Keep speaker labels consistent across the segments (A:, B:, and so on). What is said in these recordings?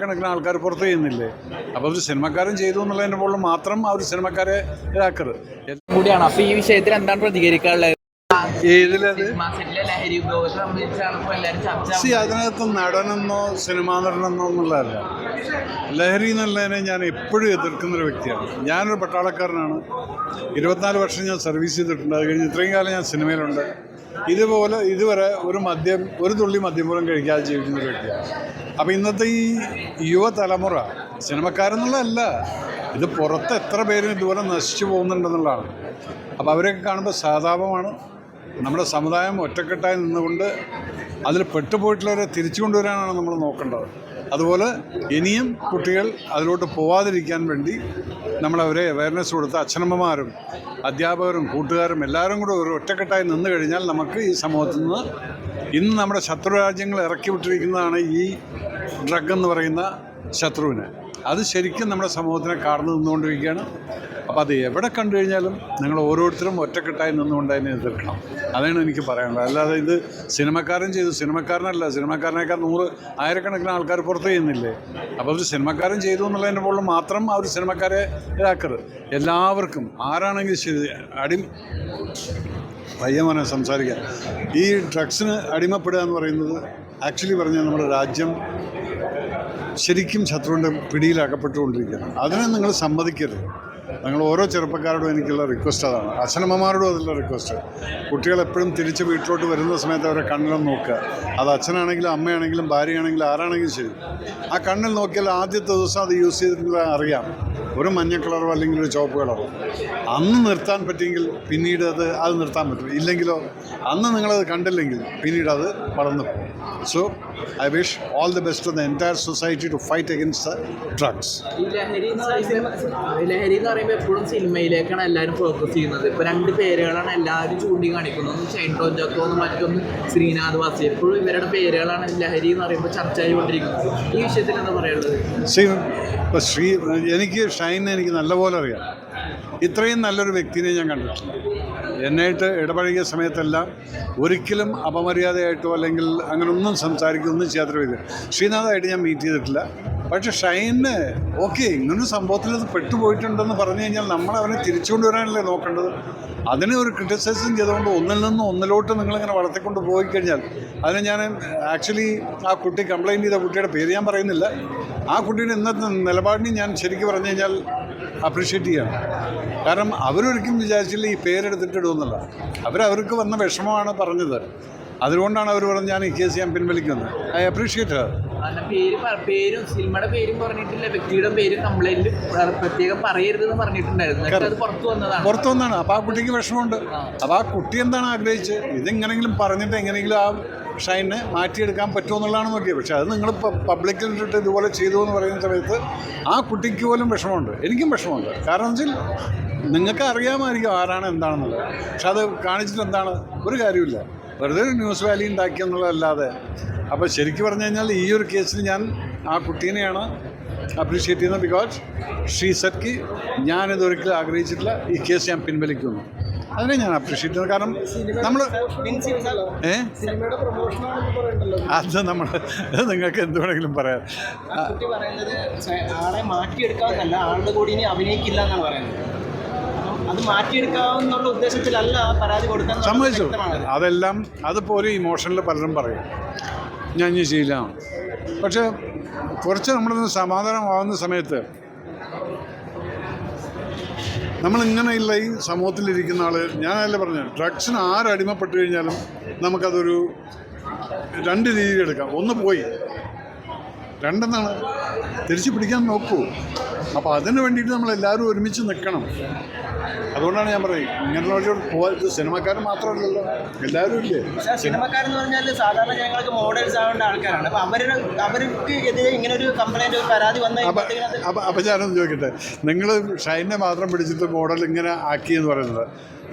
A: കണക്കിന് ആൾക്കാർ പുറത്തു ചെയ്യുന്നില്ലേ? അപ്പോൾ ഒരു സിനിമക്കാരൻ ചെയ്തു എന്നുള്ളതിന്റെ മുകളിൽ മാത്രം ആ ഒരു സിനിമക്കാരെ ഇതാക്കരുത്.
B: കൂടിയാണ്. അപ്പൊ ഈ വിഷയത്തിൽ എന്താണ് പ്രതികരിക്കാനുള്ളത്?
A: ഏതിലത്? സി അതിനകത്ത് നടനെന്നോ സിനിമാ നടനെന്നോ എന്നുള്ളതല്ല ലഹരി എന്നുള്ളതിനെ ഞാൻ എപ്പോഴും എതിർക്കുന്നൊരു വ്യക്തിയാണ്. ഞാനൊരു പട്ടാളക്കാരനാണ്. ഇരുപത്തിനാല് വർഷം ഞാൻ സർവീസ് ചെയ്തിട്ടുണ്ട്. അത് കഴിഞ്ഞ് ഇത്രയും കാലം ഞാൻ സിനിമയിലുണ്ട്. ഇതുപോലെ ഇതുവരെ ഒരു മദ്യം ഒരു തുള്ളി മദ്യം പോലും കഴിക്കാതെ ജീവിക്കുന്ന ഒരു വ്യക്തിയാണ്. അപ്പോൾ ഇന്നത്തെ ഈ യുവതലമുറ സിനിമക്കാരെന്നുള്ളതല്ല ഇത് പുറത്ത് എത്ര പേരും ഇതുപോലെ നശിച്ചു പോകുന്നുണ്ടെന്നുള്ളതാണ്. അപ്പോൾ അവരെയൊക്കെ കാണുമ്പോൾ സഹതാപമാണ് നമ്മുടെ സമുദായം ഒറ്റക്കെട്ടായി നിന്നുകൊണ്ട് അതിൽ പെട്ടുപോയിട്ടുള്ളവരെ തിരിച്ചു കൊണ്ടുവരാനാണ് നമ്മൾ നോക്കേണ്ടത്. അതുപോലെ ഇനിയും കുട്ടികൾ അതിലോട്ട് പോവാതിരിക്കാൻ വേണ്ടി നമ്മളവരെ അവയർനെസ് കൊടുത്ത് അച്ഛനമ്മമാരും അധ്യാപകരും കൂട്ടുകാരും എല്ലാവരും കൂടെ ഒരു ഒറ്റക്കെട്ടായി നിന്ന് കഴിഞ്ഞാൽ നമുക്ക് ഈ സമൂഹത്തിൽ നിന്ന് ഇന്ന് നമ്മുടെ ശത്രു രാജ്യങ്ങൾ ഇറക്കി വിട്ടിരിക്കുന്നതാണ് ഈ ഡ്രഗ് എന്ന് പറയുന്ന ശത്രുവിനെ. അത് ശരിക്കും നമ്മുടെ സമൂഹത്തിനെ കാർന്നു നിന്നുകൊണ്ടിരിക്കുകയാണ്. അപ്പോൾ അത് എവിടെ കണ്ടു കഴിഞ്ഞാലും നിങ്ങൾ ഓരോരുത്തരും ഒറ്റക്കെട്ടായി നിന്നുകൊണ്ട് അതിനെ എതിർക്കണം. അതാണ് എനിക്ക് പറയാനുള്ളത്. അല്ലാതെ ഇത് സിനിമക്കാരൻ ചെയ്തു. സിനിമക്കാരനല്ല. സിനിമക്കാരനേക്കാൾ നൂറ് ആയിരക്കണക്കിന് ആൾക്കാർ പുറത്ത് ചെയ്യുന്നില്ലേ? അപ്പോൾ ഒരു സിനിമക്കാരൻ ചെയ്തു എന്നുള്ളതിന്റെ പോലും മാത്രം ആ ഒരു സിനിമക്കാരെ ഇതാക്കരുത്. എല്ലാവർക്കും ആരാണെങ്കിലും ശരി അടി പയ്യമനെ സംസാരിക്കാൻ ഈ ഡ്രഗ്സിന് അടിമപ്പെടുക എന്ന് പറയുന്നത് ആക്ച്വലി പറഞ്ഞാൽ നമ്മുടെ രാജ്യം ശരിക്കും ശത്രുവിന്റെ പിടിയിലകപ്പെട്ടുകൊണ്ടിരിക്കുകയാണ് അതിനെ നിങ്ങൾ സമ്മതിക്കരുത്. നിങ്ങൾ ഓരോ ചെറുപ്പക്കാരോടും എനിക്കുള്ള റിക്വസ്റ്റ് അതാണ്. അച്ഛനമ്മമാരോടും അതിലുള്ള റിക്വസ്റ്റ് കുട്ടികൾ എപ്പോഴും തിരിച്ച് വീട്ടിലോട്ട് വരുന്ന സമയത്ത് അവരെ കണ്ണിലും നോക്കുക. അത് അച്ഛനാണെങ്കിലും അമ്മയാണെങ്കിലും ഭാര്യയാണെങ്കിലും ആരാണെങ്കിലും ശരി. ആ കണ്ണിൽ നോക്കിയാൽ ആദ്യത്തെ ദിവസം അത് യൂസ് ചെയ്തിട്ടുള്ള അറിയാം. ഒരു മഞ്ഞ കളറോ അല്ലെങ്കിൽ ഒരു ചുവപ്പ് കളറോ അന്ന് നിർത്താൻ പറ്റിയെങ്കിൽ പിന്നീട് അത് അത് നിർത്താൻ പറ്റും ഇല്ലെങ്കിലോ അന്ന് നിങ്ങളത് കണ്ടില്ലെങ്കിൽ പിന്നീട് അത് വളർന്നു പോകും. So I wish all the best to the entire society to fight against drugs
B: ഈ ലഹരി എന്ന് പറയുമ്പോൾ ലഹരി എന്ന് പറയുമ്പോൾ എപ്പോഴും സിനിമയിലേക്കാണ് എല്ലാവരും ഫോക്കസ് ചെയ്യുന്നത്. ഇപ്പോൾ രണ്ട് പേരുകളാണ് എല്ലാവരും ചൂണ്ടിക്കാണിക്കുന്നത്. ഒന്ന് ഷൈൻ ടോൺ ജോക്കോ ഒന്ന് മറ്റൊന്ന് ശ്രീനാഥ് വാസി. എപ്പോഴും ഇവരുടെ പേരുകളാണ് ലഹരി എന്ന് പറയുമ്പോൾ ചർച്ച ചെയ്തുകൊണ്ടിരിക്കുന്നത് ഈ വിഷയത്തിൽ എന്താ പറയുള്ളത്
A: ശ്രീ ഇപ്പോൾ ശ്രീ എനിക്ക് ഷൈനെ എനിക്ക് നല്ലപോലെ അറിയാം. ഇത്രയും നല്ലൊരു വ്യക്തിനെ ഞാൻ കണ്ടിട്ടില്ല എന്നായിട്ട് ഇടപഴകിയ സമയത്തെല്ലാം ഒരിക്കലും അപമര്യാദയായിട്ടോ അല്ലെങ്കിൽ അങ്ങനെ ഒന്നും സംസാരിക്കുകയൊന്നും വ്യക്തി. ശ്രീനാഥായിട്ട് ഞാൻ മീറ്റ് ചെയ്തിട്ടില്ല. പക്ഷേ ഷൈന് ഓക്കെ ഇങ്ങനൊരു സംഭവത്തിൽ അത് പെട്ടുപോയിട്ടുണ്ടെന്ന് പറഞ്ഞു കഴിഞ്ഞാൽ നമ്മൾ അവനെ തിരിച്ചു കൊണ്ടുവരാനല്ലേ നോക്കേണ്ടത്? അതിനെ ഒരു ക്രിറ്റിസൈസും ചെയ്തുകൊണ്ട് ഒന്നിൽ നിന്ന് ഒന്നിലോട്ട് നിങ്ങളിങ്ങനെ വളർത്തിക്കൊണ്ട് പോയി കഴിഞ്ഞാൽ അതിന് ഞാൻ ആക്ച്വലി ആ കുട്ടി കംപ്ലയിന്റ് ചെയ്ത കുട്ടിയുടെ പേര് ഞാൻ പറയുന്നില്ല. ആ കുട്ടിയുടെ ഇന്നത്തെ നിലപാടിനെ ഞാൻ ശരിക്കും പറഞ്ഞു കഴിഞ്ഞാൽ അപ്രീഷിയേറ്റ് ചെയ്യണം. കാരണം അവരൊരിക്കലും വിചാരിച്ചില്ല ഈ പേരെടുത്തിട്ടിടുമെന്നല്ല അവരവർക്ക് വന്ന വിഷമമാണ് പറഞ്ഞത്. അതുകൊണ്ടാണ് അവർ പറഞ്ഞത് ഞാൻ ഈ കേസ് ഞാൻ പിൻവലിക്കുന്നത്. ഐ അപ്രീഷിയേറ്റ്
B: അല്ല പേര് പേരും സിനിമയുടെ പേരും പറഞ്ഞിട്ടില്ല വ്യക്തിയുടെ പേര് കംപ്ലൈന്റ് പ്രത്യേകം പറയരുതെന്ന് പറഞ്ഞിട്ടുണ്ടായിരുന്നു. അത് പുറത്തു വന്നതാണ്.
A: പുറത്തു വന്നാണ്. അപ്പൊ ആ കുട്ടിക്ക് വിഷമമുണ്ട്. അപ്പൊ ആ കുട്ടി എന്താണ് ആഗ്രഹിച്ചത്? ഇതെങ്ങനെങ്കിലും പറഞ്ഞിട്ട് എങ്ങനെയെങ്കിലും ആ ഷൈനെ മാറ്റിയെടുക്കാൻ പറ്റുമോ എന്നുള്ളതാണ് നോക്കിയത്. പക്ഷെ അത് നിങ്ങൾ പബ്ലിക്കിൽ ഇട്ടിട്ട് ഇതുപോലെ ചെയ്തു എന്ന് പറയുന്ന സമയത്ത് ആ കുട്ടിക്ക് പോലും വിഷമമുണ്ട്. എനിക്കും വിഷമമുണ്ട്. കാരണം വെച്ചാൽ നിങ്ങൾക്ക് അറിയാമായിരിക്കും ആരാണ് എന്താണെന്നുള്ളത്. പക്ഷെ അത് കാണിച്ചിട്ട് എന്താണ്? ഒരു കാര്യമില്ല വെറുതെ ഒരു ന്യൂസ് വാലി ഉണ്ടാക്കി എന്നുള്ളതല്ലാതെ. അപ്പോൾ ശരിക്കും പറഞ്ഞു കഴിഞ്ഞാൽ ഈ ഒരു കേസിൽ ഞാൻ ആ കുട്ടീനെയാണ് അപ്രീഷിയേറ്റ് ചെയ്യുന്നത് ബിക്കോസ് ഷീ ഞാനിത് ഞാനിതൊരിക്കലും ആഗ്രഹിച്ചിട്ടില്ല ഈ കേസ് ഞാൻ പിൻവലിക്കുന്നു. അതിനെ ഞാൻ അപ്രീഷിയേറ്റ് ചെയ്യുന്നത് കാരണം നമ്മൾ ഏ? അത് നമ്മൾ നിങ്ങൾക്ക് എന്ത് വേണമെങ്കിലും പറയാം.
C: ആളെ മാറ്റിയെടുക്കാവുന്നല്ല ആളുടെ കൂടി ഇനി അഭിനയിക്കില്ല എന്നാണ് പറയുന്നത്. അത് മാറ്റിയെടുക്കാവുന്ന ഉദ്ദേശത്തിലല്ല പരാതി കൊടുക്കാൻ
A: സമ്മതിച്ചു. അതെല്ലാം അതിപ്പോൾ ഒരു ഇമോഷനിൽ പലരും പറയും. ഞാൻ ഇനി ചെയ്യില്ല. പക്ഷേ കുറച്ച് നമ്മളൊന്ന് സമാധാനമാവുന്ന സമയത്ത് നമ്മളിങ്ങനെയുള്ള ഈ സമൂഹത്തിലിരിക്കുന്ന ആൾ ഞാനല്ലേ പറഞ്ഞു ഡ്രഗ്സിന് ആരടിമപ്പെട്ട് കഴിഞ്ഞാലും നമുക്കതൊരു രണ്ട് രീതിയിൽ എടുക്കാം. ഒന്ന് പോയി. രണ്ടെന്നാണ്. തിരിച്ചു പിടിക്കാൻ നോക്കൂ. അപ്പോൾ അതിന് വേണ്ടിയിട്ട് നമ്മൾ എല്ലാവരും ഒരുമിച്ച് നിൽക്കണം. അതുകൊണ്ടാണ് ഞാൻ പറയുന്നത് ഇങ്ങനെയുള്ള പോവാ ഇത് സിനിമക്കാരൻ മാത്രമല്ലല്ലോ എല്ലാവരും ഇല്ലേ?
C: സിനിമക്കാരെന്ന് പറഞ്ഞാൽ സാധാരണ ജനങ്ങൾക്ക് മോഡൽസ് ആവേണ്ട ആൾക്കാരാണ്. അപ്പോൾ അവരുടെ അവർക്ക് എതിരെ ഇങ്ങനെ ഒരു കംപ്ലൈന്റ് ഒരു പരാതി വന്ന
A: അപ്പം അപ്പം അപ്പം ഞാനൊന്ന് ചോദിക്കട്ടെ? നിങ്ങൾ ഷൈനെ മാത്രം പിടിച്ചിട്ട് മോഡൽ ഇങ്ങനെ ആക്കി എന്ന് പറയുന്നത്.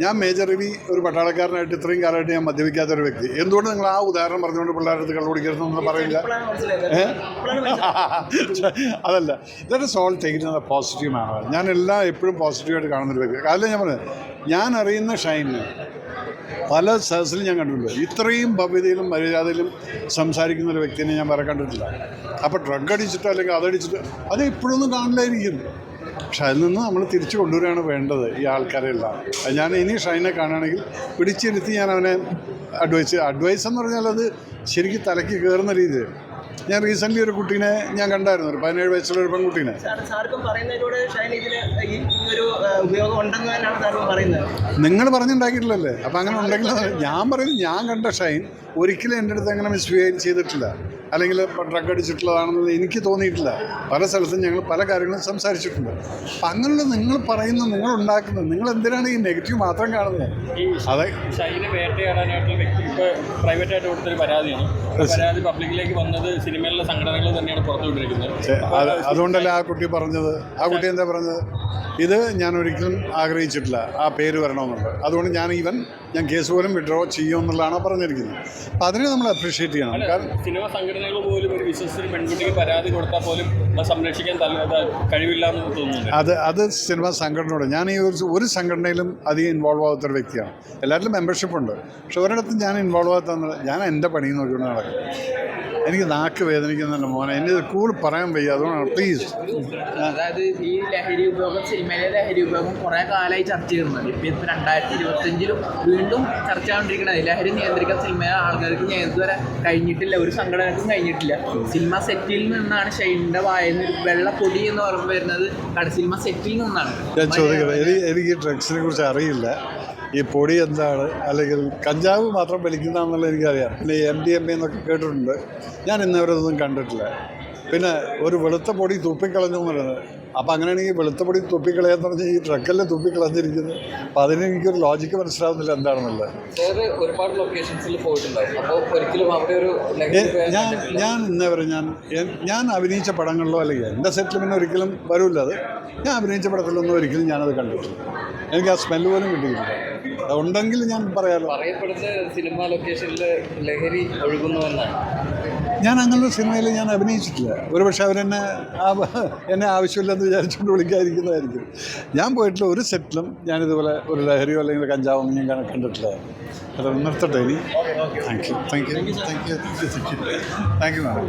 A: ഞാൻ മേജർ രവി ഒരു പട്ടാളക്കാരനായിട്ട് ഇത്രയും കാലമായിട്ട് ഞാൻ മദ്യപിക്കാത്ത ഒരു വ്യക്തി. എന്തുകൊണ്ട് നിങ്ങൾ ആ ഉദാഹരണം പറഞ്ഞുകൊണ്ട് പിള്ളേരുടെ അടുത്ത് കള്ളുപിടിക്കരുതെന്ന് പറയില്ല? അതല്ല. That is all take in positive manner ഞാൻ എല്ലാം എപ്പോഴും പോസിറ്റീവായിട്ട് കാണുന്നൊരു വ്യക്തി. അതല്ല ഞാൻ പറഞ്ഞത്. ഞാൻ അറിയുന്ന ഷൈന് പല സദസ്സിലും ഞാൻ കണ്ടിട്ടുണ്ട്. ഇത്രയും ഭവ്യതയിലും മര്യാദയിലും സംസാരിക്കുന്ന ഒരു വ്യക്തിനെ ഞാൻ വേറെ കണ്ടിട്ടില്ല. അപ്പോൾ ഡ്രഗ് അടിച്ചിട്ടോ അല്ലെങ്കിൽ അതടിച്ചിട്ടോ അത് ഇപ്പോഴൊന്നും കാണില്ലായിരിക്കും പക്ഷെ അതിൽ നിന്ന് നമ്മൾ തിരിച്ചു കൊണ്ടുവരികയാണ് വേണ്ടത് ഈ ആൾക്കാരെല്ലാം ഞാൻ ഇനി ഷൈനെ കാണുകയാണെങ്കിൽ പിടിച്ചിരുത്തി ഞാൻ അവനെ അഡ്വൈസ് അഡ്വൈസ് എന്ന് പറഞ്ഞാൽ അത് ശരിക്കും തലയ്ക്ക് കയറുന്ന രീതിയിൽ. ഞാൻ റീസെന്റ്ലി ഒരു കുട്ടീനെ ഞാൻ കണ്ടായിരുന്നു ഒരു പതിനേഴ് വയസ്സുള്ള ഒരു പെൺകുട്ടീനെ. നിങ്ങൾ പറഞ്ഞുണ്ടാക്കിയിട്ടില്ലല്ലേ? അപ്പം അങ്ങനെ ഉണ്ടെങ്കിൽ ഞാൻ പറയുന്നത് ഞാൻ കണ്ട ഷൈൻ ഒരിക്കലും എന്റെ അടുത്ത് അങ്ങനെ മിസ്ബിഹേവ് ചെയ്തിട്ടില്ല. അല്ലെങ്കിൽ ഡ്രഗ് അടിച്ചിട്ടുള്ളതാണെന്ന് എനിക്ക് തോന്നിയിട്ടില്ല. പല സ്ഥലത്തും ഞങ്ങൾ പല കാര്യങ്ങളും സംസാരിച്ചിട്ടുണ്ട്. അപ്പം അങ്ങനെയുള്ള നിങ്ങൾ പറയുന്നത് നിങ്ങൾ ഉണ്ടാക്കുന്നത് നിങ്ങൾ എന്തിനാണ് ഈ നെഗറ്റീവ് മാത്രം കാണുന്നത്? അതെ.
D: ഷൈനെ വേട്ടയാടാനായിട്ടുള്ള വ്യക്തി ഇപ്പോൾ പ്രൈവറ്റായിട്ട് കൊടുത്തൊരു പരാതിയാണ്. പരാതി പബ്ലിക്കിലേക്ക് വന്നത് സിനിമയിലുള്ള സംഘടനകൾ തന്നെയാണ് പുറത്തുവിട്ടിരിക്കുന്നത്.
A: അതുകൊണ്ടല്ല ആ കുട്ടി പറഞ്ഞത്? ആ കുട്ടി എന്താ പറഞ്ഞത്? ഇത് ഞാൻ ഒരിക്കലും ആഗ്രഹിച്ചിട്ടില്ല ആ പേര് വരണമെന്നുള്ളത്. അതുകൊണ്ട് ഞാൻ ഈവൻ ഞാൻ കേസ് പോലും വിഡ്രോ ചെയ്യും എന്നുള്ളതാണ് പറഞ്ഞിരിക്കുന്നത്. അപ്പം അതിനെ നമ്മൾ അപ്രീഷിയേറ്റ് ചെയ്യണം. കാരണം
D: സിനിമ സംഘടനകൾ പോലും ഒരു വിശ്വസിച്ച് പെൺകുട്ടിക്ക് പരാതി കൊടുത്താൽ പോലും സംരക്ഷിക്കാൻ കഴിവില്ല എന്ന് തോന്നുന്നു
A: അത് അത് സിനിമ സംഘടനയോട്. ഞാൻ ഈ ഒരു ഒരു സംഘടനയിലും അധികം ഇൻവോൾവ് ആവാത്തൊരു വ്യക്തിയാണ്. എല്ലാവരിലും മെമ്പർഷിപ്പ് ഉണ്ട്. പക്ഷെ ഒരിടത്തും ഞാൻ ഇൻവോൾവ് ആകാത്ത ഞാൻ എന്റെ പണി നോക്കിക്കൊണ്ട് നടക്കും. എനിക്ക് നാക്ക് വേദനിക്കുന്നുണ്ട് മോനെ. എന്നെ ഇത് കൂടുതൽ പറയാൻ വയ്യ അതുകൊണ്ടാണ് പ്ലീസ്
B: അതായത് ഈ ലഹരി ഉപയോഗം സിനിമയിലെ ലഹരി ഉപയോഗം കുറേ കാലമായി ചർച്ച ചെയ്യുന്നുണ്ട്. ഇപ്പം ഇപ്പം രണ്ടായിരത്തി ഇരുപത്തഞ്ചിലും വീണ്ടും ചർച്ച ചെയ്തുകൊണ്ടിരിക്കുന്നത് ലഹരി നിയന്ത്രിക്കാൻ സിനിമ ആൾക്കാർക്ക് ഇതുവരെ കഴിഞ്ഞിട്ടില്ല ഒരു സംഘടനക്കും കഴിഞ്ഞിട്ടില്ല. സിനിമ സെറ്റിൽ നിന്നാണ് ഷൈനിന്റെ വായന വെള്ള പൊടി എന്ന് പറയുമ്പോൾ വരുന്നത്. കട സിനിമ സെറ്റിൽ നിന്നാണ്.
A: ഞാൻ ചോദിക്കുന്നത് എനിക്ക് ഡ്രഗ്സിനെ കുറിച്ച് അറിയില്ല. ഈ പൊടി എന്താണ്? അല്ലെങ്കിൽ കഞ്ചാവ് മാത്രം വലിക്കുന്നതാണെന്നുള്ളത് എനിക്കറിയാം. പിന്നെ എം ഡി എം എ എന്നൊക്കെ കേട്ടിട്ടുണ്ട്. ഞാൻ ഇന്നവരതൊന്നും കണ്ടിട്ടില്ല. പിന്നെ ഒരു വെളുത്ത പൊടി തുപ്പിക്കളഞ്ഞു എന്ന് പറയുന്നത് അപ്പം അങ്ങനെയാണെങ്കിൽ വെളുത്ത പൊടി തുപ്പിക്കളയാന്ന് പറഞ്ഞാൽ ഈ ട്രക്കല്ലേ തുപ്പിക്കളഞ്ഞിരിക്കുന്നത്. അപ്പം അതിന് എനിക്കൊരു ലോജിക്ക് മനസ്സിലാവുന്നില്ല എന്താണെന്നുള്ളത്.
E: ഞാൻ ഒരുപാട് ലൊക്കേഷൻസിൽ പോയിട്ടുണ്ടാവും
A: ഞാൻ എന്താ പറയുക ഞാൻ ഞാൻ അഭിനയിച്ച പടങ്ങളിലോ അല്ലെങ്കിൽ എന്റെ സെറ്റിൽ പിന്നെ ഒരിക്കലും വരില്ല അത്. ഞാൻ അഭിനയിച്ച പടത്തിലൊന്നും ഒരിക്കലും ഞാനത് കണ്ടിട്ടില്ല. എനിക്ക് ആ സ്മെല്ല് പോലും കിട്ടിയിട്ടില്ല. അതുണ്ടെങ്കിൽ ഞാൻ പറയാമല്ലോ
E: പറയപ്പെടുന്ന സിനിമ ലൊക്കേഷനിൽ ലഹരി ഒഴുകുന്നുവെന്നാണ്
A: ഞാൻ അങ്ങനൊരു സിനിമയിൽ ഞാൻ അഭിനയിച്ചിട്ടില്ല. ഒരുപക്ഷെ അവരെന്നെ എന്നെ ആവശ്യമില്ലെന്ന് വിചാരിച്ചുകൊണ്ട് വിളിക്കാതിരിക്കുന്നതായിരിക്കും. ഞാൻ പോയിട്ടുള്ള ഒരു സെറ്റിലും ഞാനിതുപോലെ ഒരു ലഹരിയോ അല്ലെങ്കിൽ കഞ്ചാവൊന്നും ഞാൻ കണ്ടിട്ടില്ല. അത് നിർത്തട്ടെ ഇനി. Thank you thank you thank you thank you thank you madam